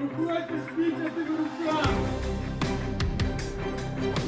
Виходьте з піднятими руками!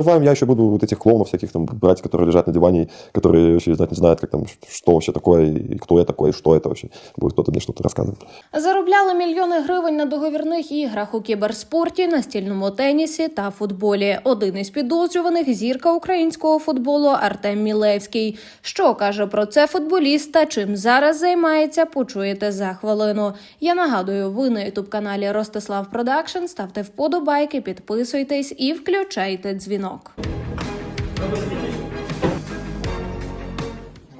Называем, я еще буду вот этих клоунов всяких там брать, которые лежат на диване, которые вообще знать не знают, как там, что вообще такое, и кто я такой, и что это вообще. Будет кто-то мне что-то рассказывать. Заробляли мільйони гривень на договірних іграх у кіберспорті, настільному тенісі та футболі. Один із підозрюваних зірка українського футболу Артем Мілевський. Що каже про це футболіст та чим зараз займається, почуєте за хвилину. Я нагадую, ви на ютуб каналі Ростислав Продакшн. Ставте вподобайки, підписуйтесь і включайте дзвінок.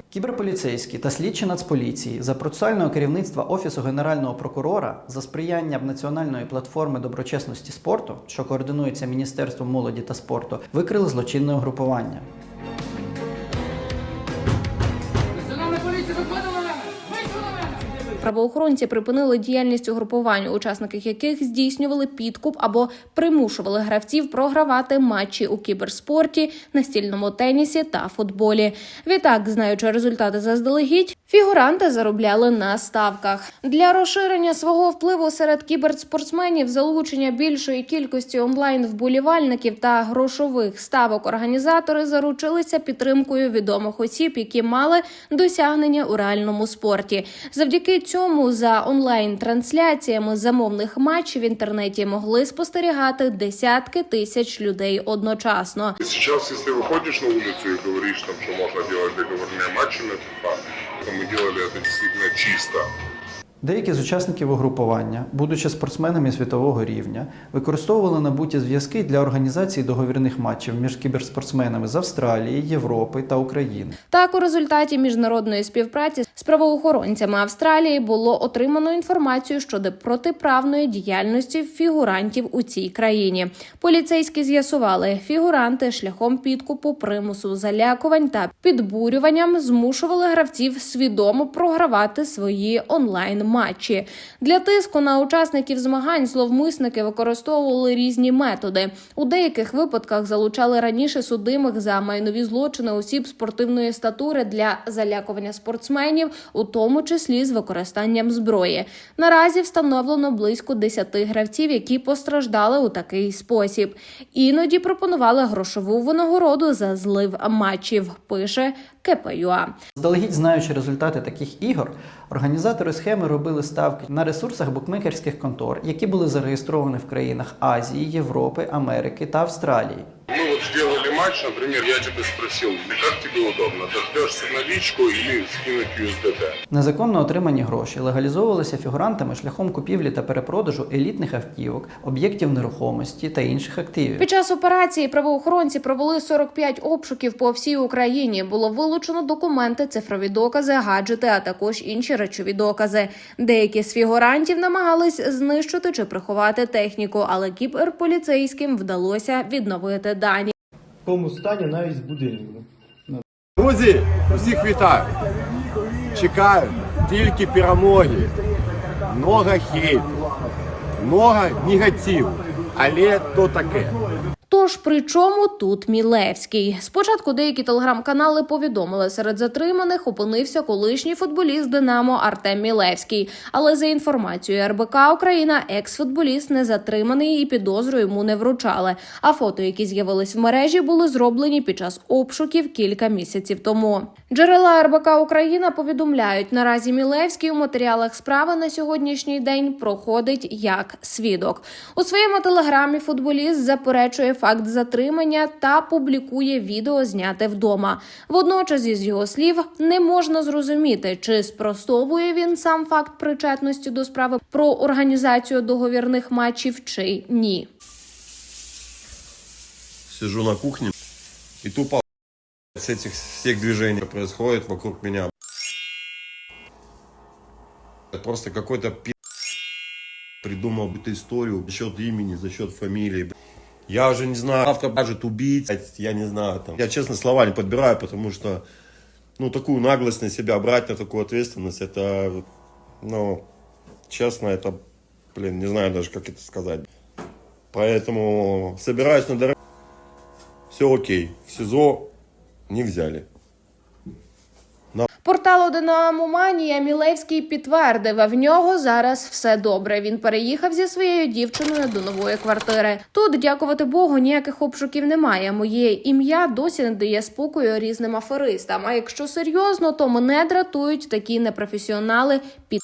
Кіберполіцейські та слідчі Нацполіції за процесуального керівництва Офісу Генерального прокурора за сприяння національної платформи доброчесності спорту, що координується Міністерством молоді та спорту, викрили злочинне угрупування. Правоохоронці припинили діяльність угрупувань, учасники яких здійснювали підкуп або примушували гравців програвати матчі у кіберспорті, настільному тенісі та футболі. Відтак, знаючи результати заздалегідь, фігуранти заробляли на ставках для розширення свого впливу серед кіберспортсменів, залучення більшої кількості онлайн вболівальників та грошових ставок. Організатори заручилися підтримкою відомих осіб, які мали досягнення у реальному спорті. Завдяки цьому за онлайн трансляціями замовних матчів в інтернеті могли спостерігати десятки тисяч людей одночасно. Сейчас, если выходишь на улицу и говоришь, там, что можно делать договорные матчи на FIFA, то мы делали это действительно чисто. Деякі з учасників угрупування, будучи спортсменами світового рівня, використовували набуті зв'язки для організації договірних матчів між кіберспортсменами з Австралії, Європи та України. Так, у результаті міжнародної співпраці з правоохоронцями Австралії було отримано інформацію щодо протиправної діяльності фігурантів у цій країні. Поліцейські з'ясували, фігуранти шляхом підкупу, примусу, залякувань та підбурюванням змушували гравців свідомо програвати свої онлайн матчі. Для тиску на учасників змагань зловмисники використовували різні методи. У деяких випадках залучали раніше судимих за майнові злочини осіб спортивної статури для залякування спортсменів, у тому числі з використанням зброї. Наразі встановлено близько 10 гравців, які постраждали у такий спосіб. Іноді пропонували грошову винагороду за злив матчів. Пише КПЮА. Здалегідь знаючи результати таких ігор, організатори схеми робили ставки на ресурсах букмекерських контор, які були зареєстровані в країнах Азії, Європи, Америки та Австралії. Ми от сделали матч, например, я тебя спросил, как тебе удобно, дождешься наличку или скинуть USDT? Незаконно отримані гроші легалізовувалися фігурантами шляхом купівлі та перепродажу елітних автівок, об'єктів нерухомості та інших активів. Під час операції правоохоронці провели 45 обшуків по всій Україні. Було вилучено документи, цифрові докази, гаджети, а також інші речові докази. Деякі з фігурантів намагались знищити чи приховати техніку, але кіберполіцейським вдалося відновити дані. В стані навіть з будильником. Друзі, усіх вітаю! Чекаю тільки перемоги. Много хейту, много негативу, але то таке. Тож при чому тут Мілевський? Спочатку деякі телеграм-канали повідомили, серед затриманих опинився колишній футболіст Динамо Артем Мілевський. Але за інформацією РБК Україна, екс-футболіст не затриманий і підозру йому не вручали. А фото, які з'явились в мережі, були зроблені під час обшуків кілька місяців тому. Джерела РБК Україна повідомляють, наразі Мілевський у матеріалах справи на сьогоднішній день проходить як свідок. У своєму телеграмі футболіст заперечує факт затримання та публікує відео, зняте вдома. Водночас, із його слів, не можна зрозуміти, чи спростовує він сам факт причетності до справи про організацію договірних матчів чи ні. Сижу на кухне и тупо с этих всех движений происходит вокруг меня. Это просто какой-то пи*** придумал эту историю за счет имени, за счет фамилии. Я уже не знаю, автор может убить, я не знаю. Там. Я честно слова не подбираю, потому что ну, такую наглость на себя брать, на такую ответственность, это, ну, честно, это, блин, не знаю даже, как это сказать. Поэтому собираюсь на дорогу. Все окей, в СИЗО не взяли. Порталу Динамо Манія Мілевський підтвердив, в нього зараз все добре. Він переїхав зі своєю дівчиною до нової квартири. Тут, дякувати Богу, ніяких обшуків немає. Моє ім'я досі не дає спокою різним аферистам. А якщо серйозно, то мене дратують такі непрофесіонали під.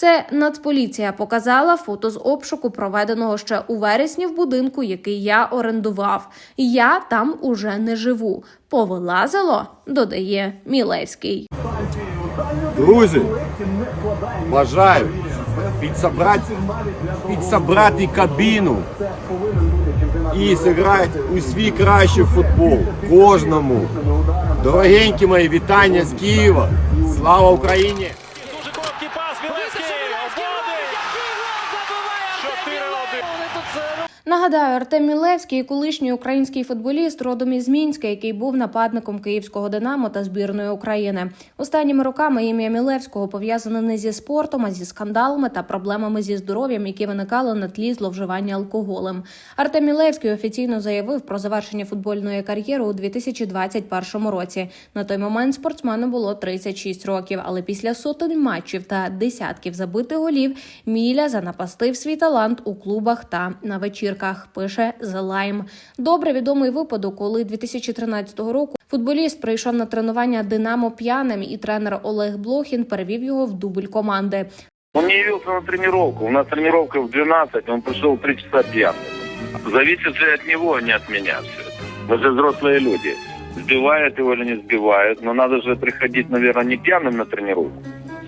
Це Нацполіція показала фото з обшуку, проведеного ще у вересні в будинку, який я орендував. Я там уже не живу. Повилазило, додає Мілевський. Друзі, бажаю підсобрати, підсобрати кабіну і зіграти у свій кращий футбол. Кожному. Дорогенькі мої вітання з Києва. Слава Україні! Нагадаю, Артем Мілевський, колишній український футболіст, родом із Мінська, який був нападником київського Динамо та збірної України. Останніми роками ім'я Мілевського пов'язане не зі спортом, а зі скандалами та проблемами зі здоров'ям, які виникали на тлі зловживання алкоголем. Артем Мілевський офіційно заявив про завершення футбольної кар'єри у 2021 році. На той момент спортсмену було 36 років, але після сотень матчів та десятків забитих голів Міля занапастив свій талант у клубах та на вечірках Пише The Lime. Добре відомий випадок, коли 2013 року футболіст прийшов на тренування Динамо п'яним, і тренер Олег Блохін перевів його в дубль команди. Он не явился на тренировку. У нас тренировка в 12, он пришел в 3 часа пьяным. Зависит же от него, а не от меня все это. Мы же взрослые люди. Сбивают его или не сбивают. Но надо же приходить, наверное, не пьяным на тренировку.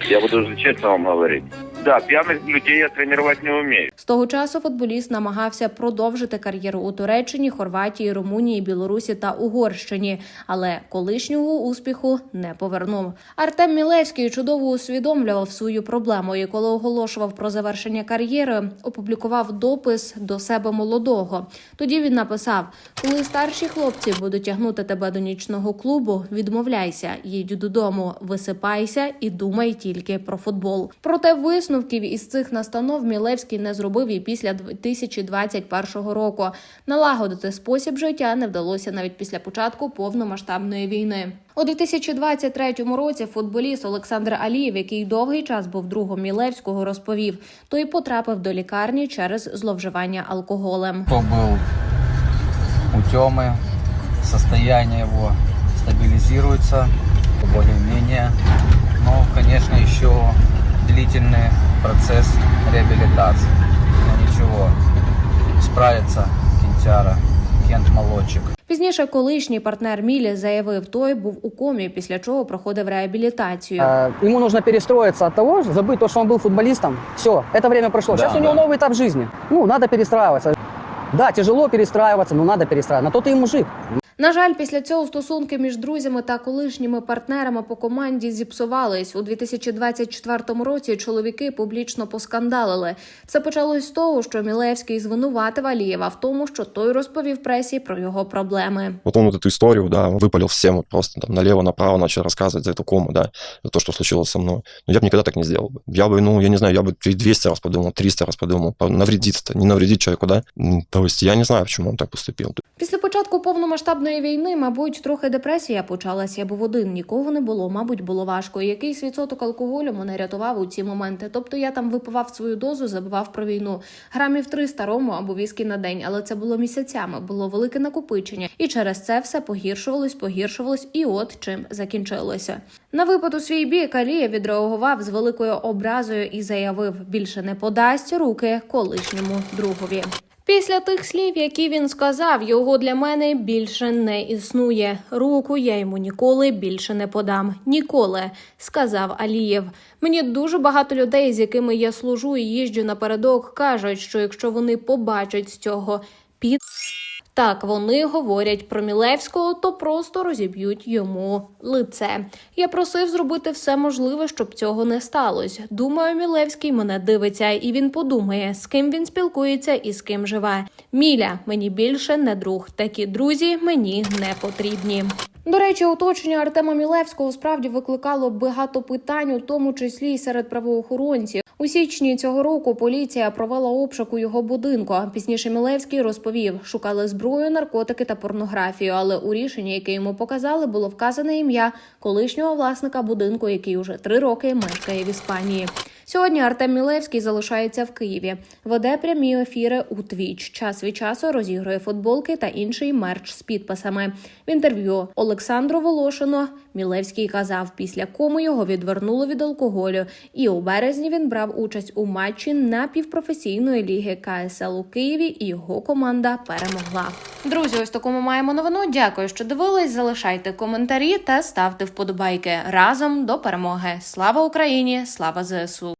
Я буду уже честно вам говорить. Да, пьяных людей я тренировать не умею. З того часу футболіст намагався продовжити кар'єру у Туреччині, Хорватії, Румунії, Білорусі та Угорщині, але колишнього успіху не повернув. Артем Мілевський чудово усвідомлював свою проблему і коли оголошував про завершення кар'єри, опублікував допис до себе молодого. Тоді він написав: коли старші хлопці будуть тягнути тебе до нічного клубу, відмовляйся, їдь додому, висипайся і думай тільки про футбол. Проте висновків із цих настанов Мілевський не зробив і після 2021 року. Налагодити спосіб життя не вдалося навіть після початку повномасштабної війни. У 2023 році футболіст Олександр Алієв, який довгий час був другом Мілевського, розповів, той потрапив до лікарні через зловживання алкоголем. Кто был у Темы, состояние его стабилизируется более-менее. Но, конечно, еще длительный процесс реабилитации. Но ничего, справится Кентяра, Кент Молодчик. Пізніше колишній партнер Мілі заявив, той був у комі, після чого проходив реабілітацію. Э, Ему нужно перестроиться от того, забыть то, что он был футболистом. Все, это время прошло. Сейчас у него новый этап жизни. Ну, надо перестраиваться. Да, тяжело перестраиваться, но надо перестраиваться. На то ты и мужик. На жаль, після цього стосунки між друзями та колишніми партнерами по команді зіпсувались. У 2024 році чоловіки публічно поскандалили. Все почалось з того, що Мілевський звинуватив Алієва в тому, що той розповів пресі про його проблеми. Вот он вот эту историю, да, он выпалил всем вот просто там налево-направо начал рассказывать за эту кому, да, за то, что случилось со мной. Но я бы никогда так не сделал бы. Я бы, ну, я не знаю, я бы и 200 раз подумал, 300 раз подумал. Навредить-то, не навредить человеку, да? М, То есть я не знаю, почему он так поступил. Початку повномасштабної війни, мабуть, трохи депресія почалась. Я був один, нікого не було. Мабуть, було важко. Якийсь відсоток алкоголю мене рятував у ці моменти. Тобто я там випивав свою дозу, забивав про війну. Грамів 300 рому або віскі на день, але це було місяцями, було велике накопичення, і через це все погіршувалось, погіршувалось, і от чим закінчилося. На випад у свій бік Алія відреагував з великою образою і заявив: більше не подасть руки колишньому другові. Після тих слів, які він сказав, його для мене більше не існує. Руку я йому ніколи більше не подам. Ніколи, сказав Алієв. Мені дуже багато людей, з якими я служу і їжджу напередок, кажуть, що якщо вони побачать з цього під. Так, вони говорять про Мілевського, то просто розіб'ють йому лице. Я просив зробити все можливе, щоб цього не сталося. Думаю, Мілевський мене дивиться, і він подумає, з ким він спілкується і з ким живе. Міля мені більше не друг. Такі друзі мені не потрібні. До речі, оточення Артема Мілевського справді викликало багато питань, у тому числі й серед правоохоронців. У січні цього року поліція провела обшук у його будинку. Пізніше Мілевський розповів, шукали зброю, наркотики та порнографію. Але у рішенні, яке йому показали, було вказане ім'я колишнього власника будинку, який уже три роки мешкає в Іспанії. Сьогодні Артем Мілевський залишається в Києві, веде прямі ефіри у Твіч. Час від часу розігрує футболки та інший мерч з підписами. В інтерв'ю Олександру Волошину Мілевський казав, після кому його відвернуло від алкоголю, і у березні він брав участь у матчі напівпрофесійної ліги КСЛ у Києві, і його команда перемогла. Друзі, ось таку ми маємо новину. Дякую, що дивились. Залишайте коментарі та ставте вподобайки разом до перемоги. Слава Україні! Слава ЗСУ!